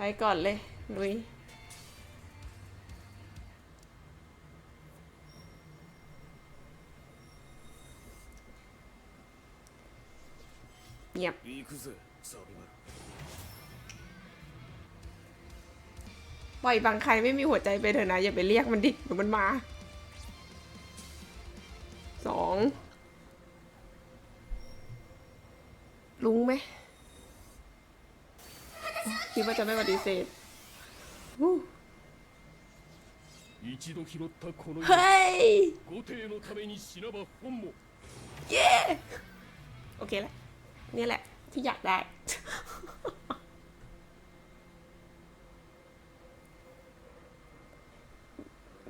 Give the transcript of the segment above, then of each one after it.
ไปก่อนเลยลุยเงียบปล่อยบางใครไม่มีหัวใจไปเถอะนะ อย่าไปเรียกมันดิเดี๋ยวมันมาสองลุงไหม คิดว่าจะไม่ปฏิเสธอู้ 一度拾ったこの เฮ้ย 御帝のために死なば本も เย้ โอเคแล้วนี่แหละ ที่อยากได้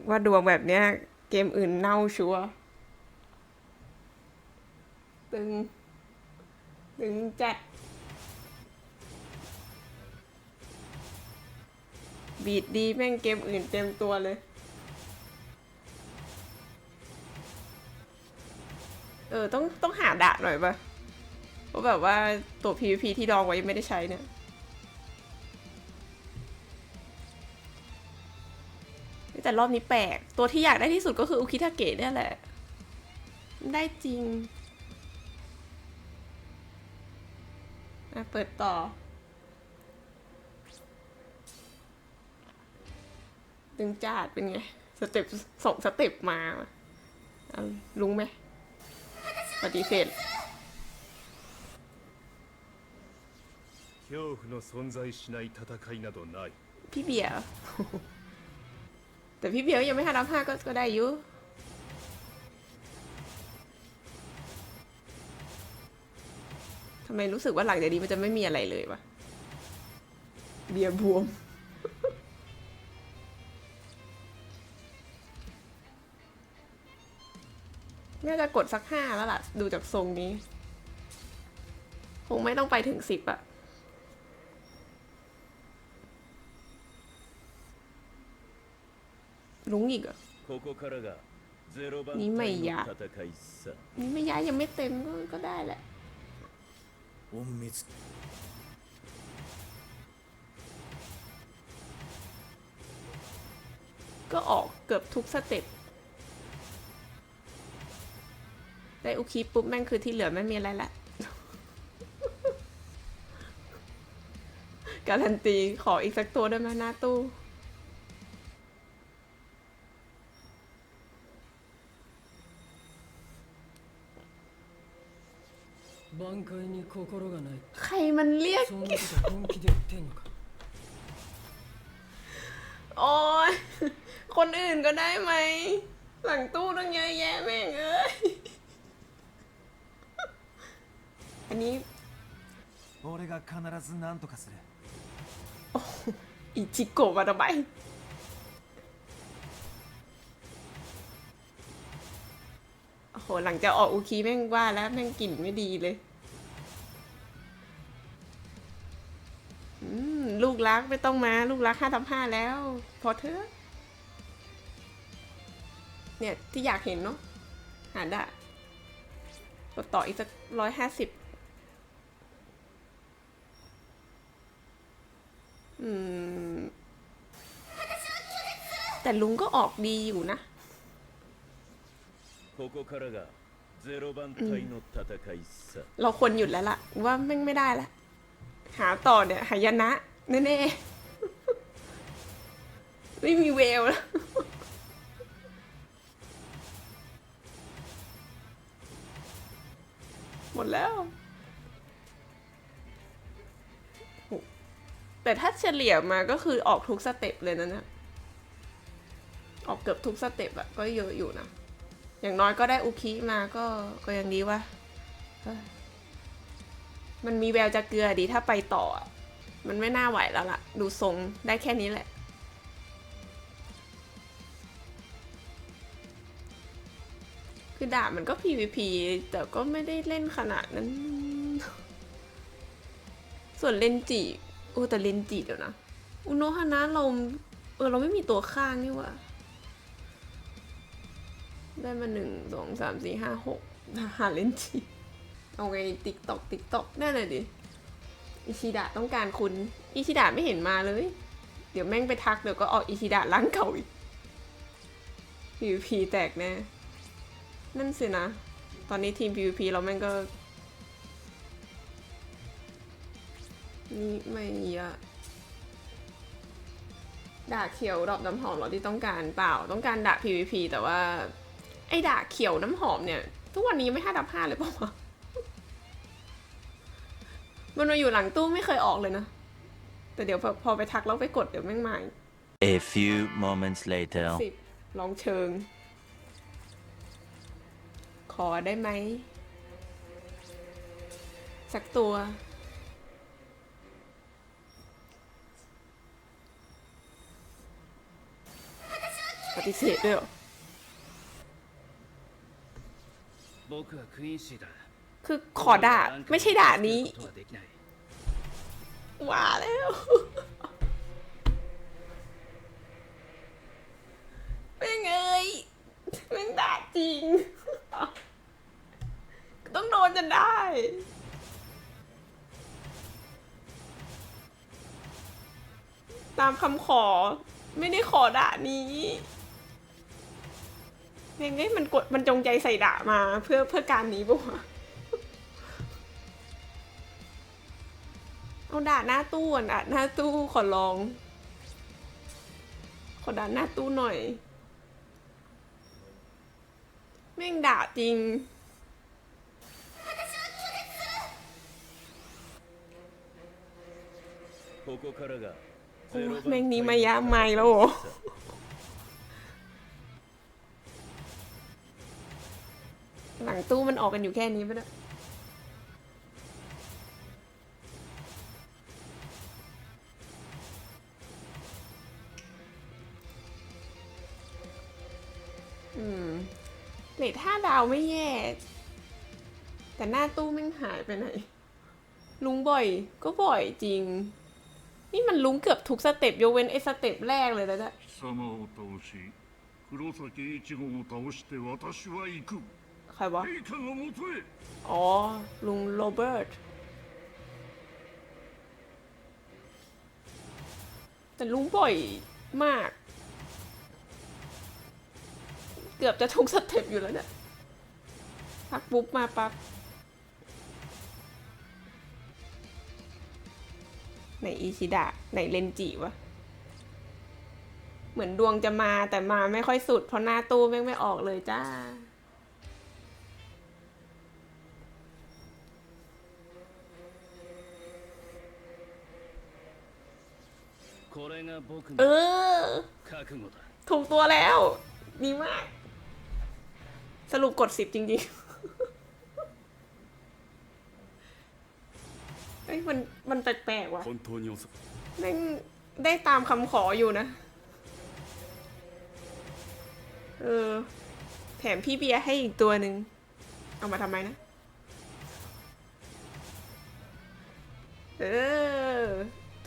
ว่าดวงแบบเนี้ย เกมอื่นเน่าชัวร์ตึง ตึงจัด บีดดีแม่งเกมอื่นเต็มตัวเลย เออ ต้องต้องหาดะหน่อยปะเพราะแบบว่าตัว PVP ที่ดองไว้ยังไม่ได้ใช้เนี่ยแต่รอบนี้แปลก ตัวที่อยากได้ที่สุดก็คืออุคิทาเกะเนี่ยแหละ ได้จริง อะ เปิดต่อ ดึงจาดเป็นไง สเต็ปส่งสเต็ปมาเอาลุงไหม ปฏิเสธ 恐怖の存在しない戦いなどない พี่เบียร์ แต่พี่เบียร์ยังไม่ทันรับห้าก็ก็ได้อยู่ทำไมรู้สึกว่าหลังจากนี้มันจะไม่มีอะไรเลยวะ เบียร์บวม น่าจะกดสักห้าแล้วล่ะ ดูจากทรงนี้ คงไม่ต้องไปถึงสิบอะลุงอีกอะนี่ไม่ยานี่ไม่ยายังไม่เต็มก็ก็ได้แหละก็ออกเกือบทุกสเต็ป ได้อุคีปุ๊บแม่งคือที่เหลือไม่มีอะไรละ การันตีขออีกสักตัวได้ไหมหน้าตู้ ใครมันเรียก โอ้ยคนอื่นก็ได้ไหม หลังตู้ต้องเยอะแยะแม่งเอ้ย อันนี้ 俺が必ず何とかする อิจิโกะมาทำไมโอ้โห หลังจากออกอุคีแม่งว่าแล้วแม่งกลิ่นไม่ดีเลย อืม ลูกรักไม่ต้องมา ลูกรักห้าทับห้าแล้ว พอเถอะ เนี่ย ที่อยากเห็นเนาะหาได้กดต่ออีกสักร้อยห้าสิบ แต่ลุงก็ออกดีอยู่นะเราควรหยุดแล้วล่ะ ว่าแม่งไม่ได้ละ หาต่อเนี่ยหายนะแน่ๆไม่มีเวลแล้วหมดแล้ว แต่ถ้าเฉลี่ยมาก็คือออกทุกสเต็ปเลยนะเนี่ยออกเกือบทุกสเต็ปอะก็เยอะอยู่นะ อย่างน้อยก็ได้อุคิมาก็ก็ยังดีว่ามันมีแววจะเกลือดีถ้าไปต่อ มันไม่น่าไหวแล้วล่ะ ดูทรงได้แค่นี้แหละ คือดาบมันก็ PVP แต่ก็ไม่ได้เล่นขนาดนั้น ส่วนเลนจิ อ้แต่เลนจิเดี๋ยวนะ อุโนฮานะเราเออเราไม่มีตัวข้างนี่ว่าได้มาหนึ่งสองสามสี่ห้าหกหาเลนจิเอาไงติ๊กตอกติ๊กตอกนั่นเลยดิอิชิดะต้องการคุณ อิชิดะไม่เห็นมาเลย เดี๋ยวแม่งไปทักเดี๋ยวก็ออกอิชิดะร้านเก่าอีก PVP แตกแน่นั่นสินะ ตอนนี้ทีม PVP เราแม่งก็ นี่ไม่เยอะดาบเขียวดอกน้ำหอมเหรอที่ต้องการเปล่าต้องการดาบ PVP แต่ว่า ไอ้ดาบเขียวน้ำหอมเนี่ย ทุกวันนี้ไม่ห้าดับห้าเลยเปล่าวะมันมาอยู่หลังตู้ไม่เคยออกเลยนะ แต่เดี๋ยวพอพอไปทักแล้วไปกดเดี๋ยวแม่งมาอีก A few moments later. สิบลองเชิง ขอได้ไหมสักตัว ปฏิเสธด้วยคือขอด่าไม่ใช่ด่านี้ว่าแล้ว เป็นไงมึนด่าจริง ต้องโดนจนได้ตามคำขอไม่ได้ขอด่านี้ เองเอ้ยมันกดมันจงใจใส่ด่ามาเพื่อเพื่อการนี้ปะวะเอาด่าหน้าตู้อะดาหน้าตู้ขอลอง ขอด่าหน้าตู้หน่อย แม่งด่าจริงโอ้แม่งนี้มายาไม่แล้วโหรอ หลังตู้มันออกกันอยู่แค่นี้ปะเนี่ยอืมเลทห้าดาวไม่แย่ แต่หน้าตู้แม่งหายไปไหน ลุงบ่อย ก็บ่อยจริง นี่มันลุงเกือบทุกสเต็ปยกเว้นไอ้สเต็ปแรกเลยนะเนี่ย 貴様を倒し黒崎一護を倒して私は行く ใครวะ อ๋อ ลุงโรเบิร์ต แต่ลุงบ่อยมาก เกือบจะทุกสเต็ปอยู่แล้วเนี่ยพักปุ๊บมาปักบไหนอิชิดะไหนเลนจิวะ เหมือนดวงจะมาแต่มาไม่ค่อยสุด เพราะหน้าตู้แม่งไม่ออกเลยจ้า เออ ถูกตัวแล้ว ดีมาก สรุปกดสิบจริงๆเอ้ยมันมันแปลกๆว่ะได้ได้ตามคำขออยู่นะ เออ แถมพี่เบียให้อีกตัวหนึ่ง เอามาทำไมนะ เออ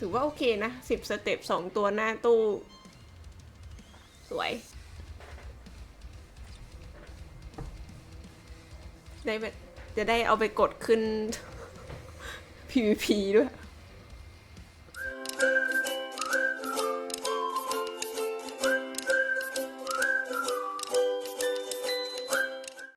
ถือว่าโอเคนะสิบสเต็ปสองตัวหน้าตู้ สวย ได้จะได้เอาไปกดขึ้น PVP ด้วย